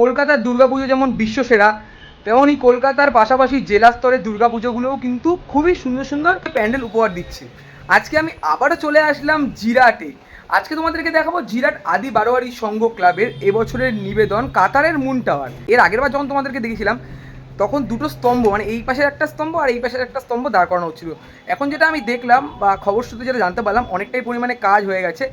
কলকাতার দুর্গাপুজো যেমন বিশ্বসেরা তেমনই কলকাতার পাশাপাশি জেলা স্তরের দুর্গাপুজোগুলোও কিন্তু খুবই সুন্দর সুন্দর প্যান্ডেল উপহার দিচ্ছে। আজকে আমি আবারও চলে আসলাম জিরাটে। আজকে তোমাদেরকে দেখাবো জিরাট আদি বারোয়ারি সংঘ ক্লাবের এবছরের নিবেদন কাতারের মুন টাওয়ার। এর আগের বার যখন তোমাদেরকে দেখেছিলাম তখন দুটো স্তম্ভ মানে এই পাশের একটা স্তম্ভ আর এই পাশের একটা স্তম্ভ দাঁড় করানো হচ্ছিল। এখন যেটা আমি দেখলাম বা খবর সূত্রে যেটা জানতে পারলাম, অনেকটাই পরিমাণে কাজ হয়ে গেছে।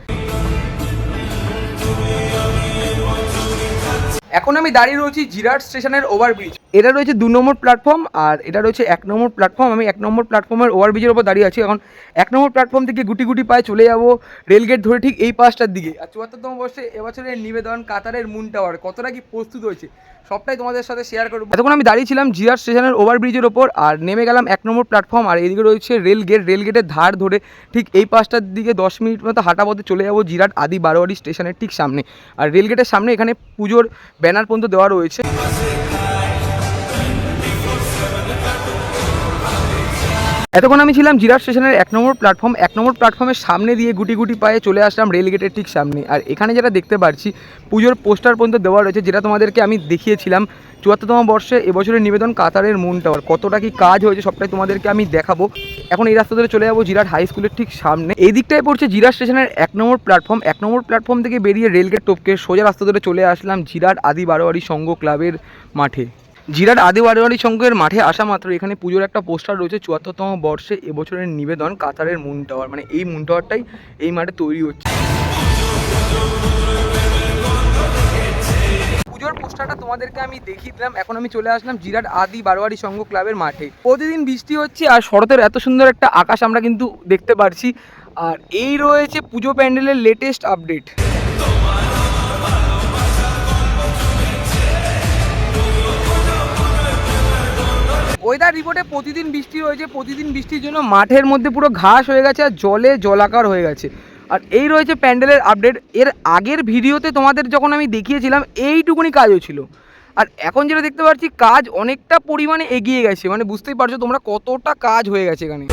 এখন আমি দাঁড়িয়ে রয়েছি জিরাট স্টেশনের ওভারব্রিজ। এটা রয়েছে দু নম্বর প্ল্যাটফর্ম আর এটা রয়েছে এক নম্বর প্ল্যাটফর্ম আমি এক নম্বর প্ল্যাটফর্মের ওভারব্রিজের ওপর দাঁড়িয়ে আছি। এখন এক নম্বর প্ল্যাটফর্ম থেকে গুটি গুটি পায়ে চলে যাব রেলগেট ধরে ঠিক এই পাশটার দিকে। আর চুয়াত্তরতম বর্ষে এবছরের নিবেদন কাতারের মুন টাওয়ার কতটা কি প্রস্তুত হয়েছে? সবটাই তোমাদের সাথে শেয়ার করব। এতক্ষণ আমি দাঁড়িয়েছিলাম জিরাট স্টেশনের ওভারব্রিজের ওপর আর নেমে গেলাম এক নম্বর প্ল্যাটফর্ম আর এদিকে রয়েছে রেলগেট রেলগেটের ধার ধরে ঠিক এই পাশটার দিকে দশ মিনিট মতো হাঁটা পথে চলে যাব জিরাট আদি বারোয়ারি স্টেশনের ঠিক সামনে। আর রেলগেটের সামনে এখানে পুজোর ব্যানার পর্যন্ত দেওয়া রয়েছে। এতক্ষণ আমি ছিলাম জিরাট স্টেশনের এক নম্বর প্ল্যাটফর্ম, এক নম্বর প্ল্যাটফর্মের সামনে দিয়ে গুটি গুটি পায়ে চলে আসলাম রেল গেটের ঠিক সামনে। আর এখানে যেটা দেখতে পাচ্ছি পুজোর পোস্টার পর্যন্ত দেওয়া রয়েছে, যেটা তোমাদেরকে আমি দেখিয়েছিলাম চুয়াত্তরতম বর্ষে এবছরের নিবেদন কাতারের মুন টাওয়ার। কতটা কি কাজ হয়েছে সবটাই তোমাদেরকে আমি দেখাবো। এখন এই রাস্তা ধরে চলে যাব জিরাট হাই স্কুলের ঠিক সামনে। এই দিকটায় পড়ছে জিরাট স্টেশনের এক নম্বর প্ল্যাটফর্ম। এক নম্বর প্ল্যাটফর্ম থেকে বেরিয়ে রেলগেট টপকে সোজা রাস্তা ধরে চলে আসলাম জিরাট আদি বারোয়ারি সংঘ ক্লাবের মাঠে। জিরাট আদি বারোয়ারি সংঘের মাঠে আসা মাত্র। এখানে পুজোর একটা পোস্টার রয়েছে, চুয়াত্তরতম বর্ষে এবছরের নিবেদন কাতারের মুন টাওয়ার। মানে এই মুন টাওয়ারটাই এই মাঠে তৈরি হচ্ছে। পুজোর পোস্টারটা তোমাদেরকে আমি দেখিয়ে দিলাম। এখন আমি চলে আসলাম জিরাট আদি বারোয়ারি সংঘ ক্লাবের মাঠে। প্রতিদিন বৃষ্টি হচ্ছে আর শরতের এত সুন্দর একটা আকাশ আমরা কিন্তু দেখতে পারছি। আর এই রয়েছে পুজো প্যান্ডেলের লেটেস্ট আপডেট ওয়েদার রিপোর্টে প্রতিদিন বৃষ্টি রয়েছে, প্রতিদিন বৃষ্টির জন্য মাঠের মধ্যে পুরো ঘাস হয়ে গেছে আর জলে জলাকার হয়ে গেছে। আর এই রয়েছে প্যান্ডেলের আপডেট এর আগের ভিডিওতে তোমাদের যখন আমি দেখিয়েছিলাম, এইটুকুনি কাজও ছিল। আর এখন যেটা দেখতে পাচ্ছি, কাজ অনেকটা পরিমাণে এগিয়ে গেছে। মানে বুঝতেই পারছ তোমরা কতটা কাজ হয়ে গেছে এখানে।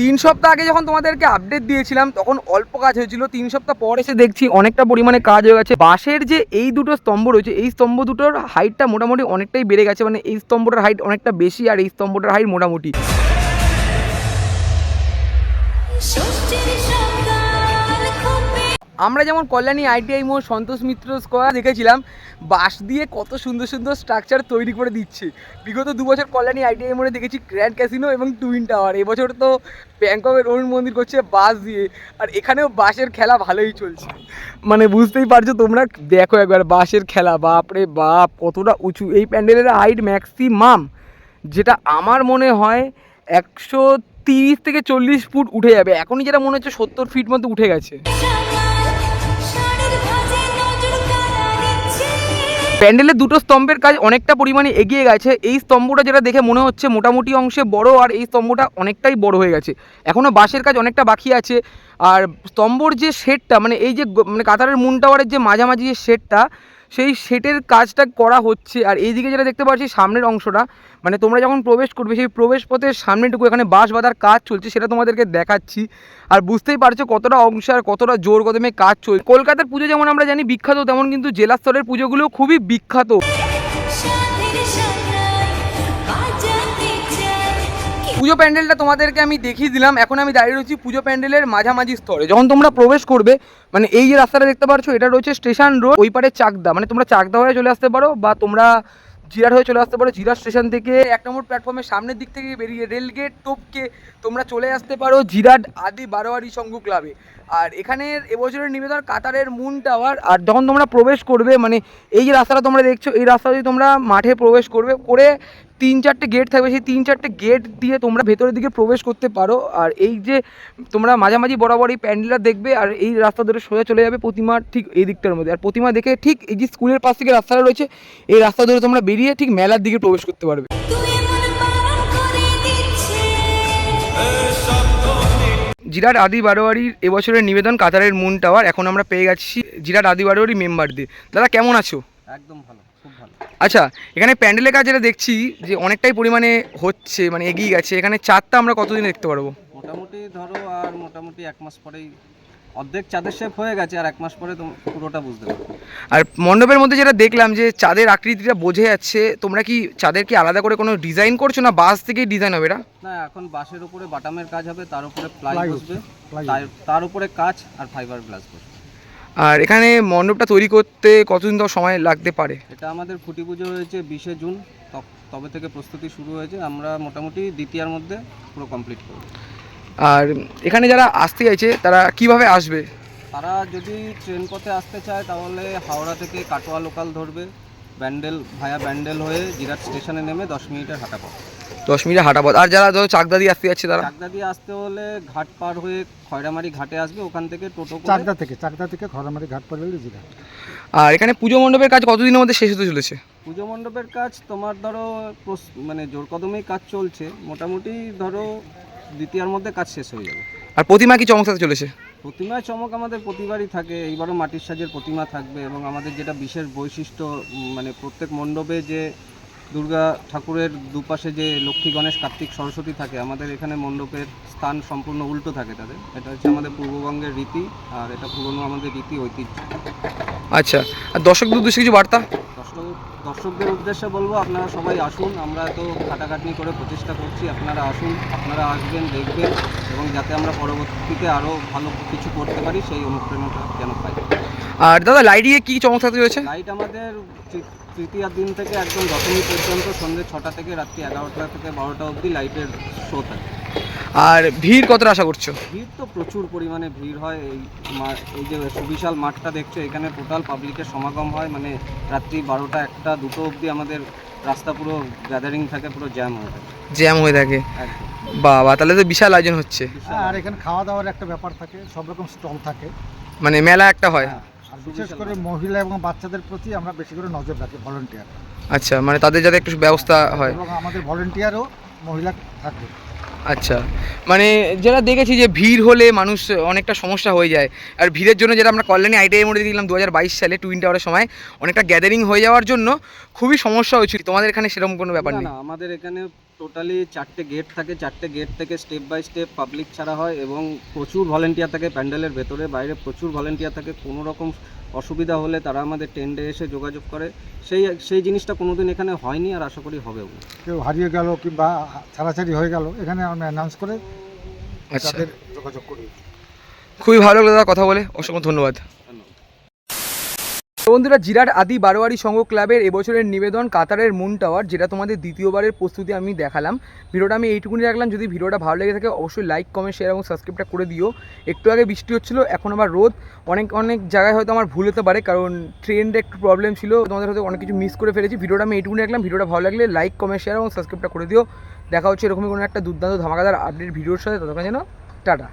তিন সপ্তাহ আগে যখন তোমাদেরকে আপডেট দিয়েছিলাম, তখন অল্প কাজ হয়েছিল। তিন সপ্তাহ পর এসে দেখছি অনেকটা পরিমাণে কাজ হয়ে গেছে। বাঁশের যে এই দুটো স্তম্ভ রয়েছে, এই স্তম্ভ দুটোর হাইটটা মোটামুটি অনেকটাই বেড়ে গেছে। মানে এই স্তম্ভটার হাইট অনেকটা বেশি আর এই স্তম্ভটার হাইট মোটামুটি। আমরা যেমন কল্যাণী আইটিআই মোড়, সন্তোষ মিত্র স্কোয়ার দেখেছিলাম, বাঁশ দিয়ে কত সুন্দর সুন্দর স্ট্রাকচার তৈরি করে দিচ্ছে। বিগত দু বছর কল্যাণী আইটিআই মোড়ে দেখেছি গ্র্যান্ড ক্যাসিনো এবং টুইন টাওয়ার এবছর তো ব্যাংককের অরুণ মন্দির করছে বাস দিয়ে। আর এখানেও বাসের খেলা ভালোই চলছে। মানে বুঝতেই পারছ তোমরা, দেখো একবার বাসের খেলা। বাপরে বাপ, কতটা উঁচু। এই প্যান্ডেলের হাইট ম্যাক্সিমাম যেটা আমার মনে হয় একশো তিরিশ থেকে চল্লিশ ফুট উঠে যাবে। এখনই যেটা মনে হচ্ছে সত্তর ফিট মতো উঠে গেছে। প্যান্ডেলের দুটো স্তম্ভের কাজ অনেকটা পরিমাণে এগিয়ে গেছে। এই স্তম্ভটা যেটা দেখে মনে হচ্ছে মোটামুটি অংশে বড়, আর এই স্তম্ভটা অনেকটাই বড় হয়ে গেছে। এখনও বাঁশের কাজ অনেকটা বাকি আছে। আর স্তম্ভর যে শেডটা মানে এই যে মানে কাতারের মুন টাওয়ারের যে মাঝামাঝি যে শেডটা সেই সেটের কাজটা করা হচ্ছে। আর এইদিকে যেটা দেখতে পাচ্ছি সামনের অংশটা মানে তোমরা যখন প্রবেশ করবে, সেই প্রবেশ পথের সামনেটুকু এখানে বাঁশ বাঁধার কাজ চলছে, সেটা তোমাদেরকে দেখাচ্ছি। আর বুঝতেই পারছ কতটা অংশ আর কতটা জোর কদমে কাজ চলছে কলকাতার পুজো যেমন আমরা জানি বিখ্যাত, তেমন কিন্তু জেলা স্তরের পুজোগুলো খুবই বিখ্যাত। পুজো প্যান্ডেলটা তোমাদেরকে আমি দেখিয়ে দিলাম। এখন আমি দাঁড়িয়ে রয়েছি পুজো প্যান্ডেলের মাঝামাঝি স্তরে। যখন তোমরা প্রবেশ করবে মানে এই যে রাস্তাটা দেখতে পাচ্ছ, এটা রয়েছে স্টেশন রোড, ওই পারে চাকদা। মানে তোমরা চাকদা হয়ে চলে আসতে পারো বা তোমরা জিরাট হয়ে চলে আসতে পারো। জিরাট স্টেশন থেকে এক নম্বর প্ল্যাটফর্মের সামনের দিক থেকে বেরিয়ে রেলগেট টপকে তোমরা চলে আসতে পারো জিরাট আদি বারোয়ারি সংঘ ক্লাবে আর এখানের এবছরের নিবেদন কাতারের মুন টাওয়ার আর যখন তোমরা প্রবেশ করবে মানে এই যে রাস্তাটা তোমরা দেখছ, এই রাস্তা দিয়ে তোমরা মাঠে প্রবেশ করবে, করে তিন চারটে গেট থাকবে সেই তিন চারটে গেট দিয়ে তোমরা ভেতরের দিকে প্রবেশ করতে পারো। আর এই যে তোমরা মাঝামাঝি বরাবর এই প্যান্ডেলটা দেখবে আর এই রাস্তা ধরে সোজা চলে যাবে প্রতিমা ঠিক এই দিকটার মধ্যে। আর প্রতিমা দেখে ঠিক এই যে স্কুলের পাশ থেকে রাস্তাটা রয়েছে এই রাস্তা ধরে তোমরা বেরিয়ে ঠিক মেলার দিকে প্রবেশ করতে পারবে। জিরাট আদি বারোয়ারির এবছরের নিবেদন কাতারের মুন টাওয়ার এখন আমরা পেয়ে গেছি জিরাট আদি বারোয়ারি মেম্বারদের দাদা কেমন আছো? একদম ভালো। আচ্ছা এখানে প্যান্ডেলের কাজ যেটা দেখছি যে অনেকটাই পরিমাণে হচ্ছে মানে এগিয়ে গেছে। এখানে চাঁদটা আমরা কতদিন দেখতে পারব? মোটামুটি ধরো আর মোটামুটি এক মাস পরেই অর্ধেক চাঁদের শেপ হয়ে গেছে আর এক মাস পরে পুরোটা বুঝতে পারবে। আর মণ্ডপের মধ্যে যেটা দেখলাম যে চাঁদের আকৃতিটা বোঝে যাচ্ছে তোমরা কি চাঁদের কি আলাদা করে কোনো ডিজাইন করছ না বাস থেকেই ডিজাইন হবে এটা? না এখন বাঁশের উপরে বাটামের কাজ হবে তার উপরে প্লাই বসবে তার- তার উপরে কাচ আর ফাইবার গ্লাস বসবে। আর এখানে মণ্ডপটা তৈরি করতে কতদিন তো সময় লাগতে পারে? এটা আমাদের খুঁটি পুজো হয়েছে বিশে জুন তব- তবে থেকে প্রস্তুতি শুরু হয়েছে আমরা মোটামুটি দ্বিতীয়ার মধ্যে পুরো কমপ্লিট করব। আর এখানে যারা আসতে চাইছে তারা কীভাবে আসবে? তারা যদি ট্রেন পথে আসতে চায় তাহলে হাওড়া থেকে কাটোয়া লোকাল ধরবে ব্যান্ডেল ভায়া ব্যান্ডেল হয়ে জিরাট স্টেশনে নেমে দশ মিনিটের হাঁটা পথ। দশ মিনিটে হাঁটা পথ। আর যারা ধরো চাকদা দিয়ে আসতে যাচ্ছে তারা? চাকদা দিয়ে আসতে হলে ঘাট পার হয়ে খয়রামারি ঘাটে আসবে ওখান থেকে টোটো করে চাকদা থেকে চাকদা থেকে খরামারি ঘাট পড়লে জিরা। আর এখানে পুজো মণ্ডপের কাজ কতদিনের মধ্যে শেষ হতে চলেছে? পুজো মণ্ডপের কাজ তোমার ধরো প্রস- মানে জোর কদমেই কাজ চলছে মোটামুটি ধরো দ্বিতীয়ার মধ্যে কাজ শেষ হয়ে যাবে। আর প্রতিমা কি চমক থাকতে চলেছে? প্রতিমায় চমক আমাদের প্রতিবারই থাকে এইবারও মাটির সাজের প্রতিমা থাকবে এবং আমাদের যেটা বিশেষ বৈশিষ্ট্য উম, মানে প্রত্যেক মণ্ডপে যে দুর্গা ঠাকুরের দুপাশে যে লক্ষ্মী গণেশ কার্তিক সরস্বতী থাকে আমাদের এখানে মণ্ডপের স্থান সম্পূর্ণ উল্টো থাকে তাদের। এটা হচ্ছে আমাদের পূর্ববঙ্গের রীতি আর এটা পুরনো আমাদের রীতি ঐতিহ্য। আচ্ছা আর দর্শকদের উদ্দেশ্যে কিছু বার্তা? দর্শক দর্শকদের উদ্দেশ্যে বলব আপনারা সবাই আসুন আমরা তো খাটাখাটনি করে প্রচেষ্টা করছি আপনারা আসুন আপনারা আসবেন দেখবেন এবং যাতে আমরা পরবর্তীতে আরও ভালো কিছু করতে পারি সেই অনুপ্রেরণাটা যেন পাই। আর দাদা লাইটিংয়ে কি চমক থাকতে চলেছে লাইট আমাদের তৃ- তৃতীয়ার দিন থেকে একদম দশমী পর্যন্ত সন্ধ্যে ছটা থেকে রাত্রি এগারোটা থেকে বারোটা অবধি লাইটের শো থাকে। আর ভিড় কতটা আশা করছ? ভিড় তো প্রচুর পরিমাণে ভিড় হয়। এই এই যে সুবিশাল মাঠটা দেখছ এখানে টোটাল পাবলিকের সমাগম হয়। মানে রাত্রি বারোটা একটা দুটো অবধি আমাদের রাস্তা পুরো গ্যাদারিং থাকে পুরো জ্যাম হয়ে থাকে। জ্যাম হয়ে থাকে। বাবা তাহলে তো বিশাল আয়োজন হচ্ছে। বিশাল আর এখানে খাওয়া দাওয়ার একটা ব্যাপার থাকে সব রকম স্টল থাকে। মানে মেলা একটা হয়। হ্যাঁ, আর বিশেষ করে মহিলা এবং বাচ্চাদের প্রতি আমরা বেশি করে নজর রাখি ভলেন্টিয়ার আচ্ছা মানে তাদের যাতে একটু ব্যবস্থা হয়। এবং আমাদের ভলেন্টিয়ারও মহিলা থাকবে আচ্ছা মানে যেটা দেখেছি যে ভিড় হলে মানুষ অনেকটা সমস্যা হয়ে যায়। আর ভিড়ের জন্য যেটা আমরা কল্যাণী আইটিআই মোড়ে দেখলাম দু সালে টুইন টাওয়ারের সময় অনেকটা গ্যাদারিং হয়ে যাওয়ার জন্য খুবই সমস্যা হয়েছিল। তোমাদের এখানে সেরকম কোনো ব্যাপার নেই? না আমাদের এখানে টোটালি চারটে গেট থাকে। চারটে গেট থেকে স্টেপ বাই স্টেপ পাবলিক ছাড়া হয় এবং প্রচুর ভলেন্টিয়ার থাকে প্যান্ডেলের ভেতরে বাইরে প্রচুর ভলেন্টিয়ার থাকে। কোনো রকম অসুবিধা হলে তারা আমাদের টেন্ডে এসে যোগাযোগ করে। সেই সেই জিনিসটা কোনোদিন এখানে হয়নি আর আশা করি হবেও। কেউ হারিয়ে গেল কিংবা ছাড়াছাড়ি হয়ে গেল এখানে আমরা অ্যানাউন্স করে আচ্ছা। তাদের যোগাযোগ করি। খুবই ভালো লাগল দাদা কথা বলে। অসংখ্য ধন্যবাদ। ধন্যবাদ। বন্ধুরা, জিরাট আদি বারোয়ারি সংঘ ক্লাবের এবছরের নিবেদন কাতারের মুন টাওয়ার, যেটা তোমাদের দ্বিতীয়বারের প্রস্তুতি আমি দেখালাম। ভিডিওটা আমি এইটুকুনি রাখলাম। যদি ভিডিওটা ভালো লেগে থাকে, অবশ্যই লাইক কমেন্ট শেয়ার এবং সাবস্ক্রাইবটা করে দিও। একটু আগে বৃষ্টি হচ্ছিল, এখন আবার রোদ। অনেক অনেক জায়গায় হয়তো আমার ভুল হতে পারে, কারণ ট্রেনটা একটু প্রবলেম ছিল। তোমাদের হয়তো অনেক কিছু মিস করে ফেলেছি। ভিডিওটা আমি এইটুকুনি রাখলাম। ভিডিওটা ভালো লাগলে লাইক কমেন্ট শেয়ার এবং সাবস্ক্রাইবটা করে দিও। দেখা হচ্ছে এরকমই কোনো একটা দুর্দান্ত ধামাকাদার আপডেট ভিডিওর সাথে। ততক্ষণ যেন, টাটা।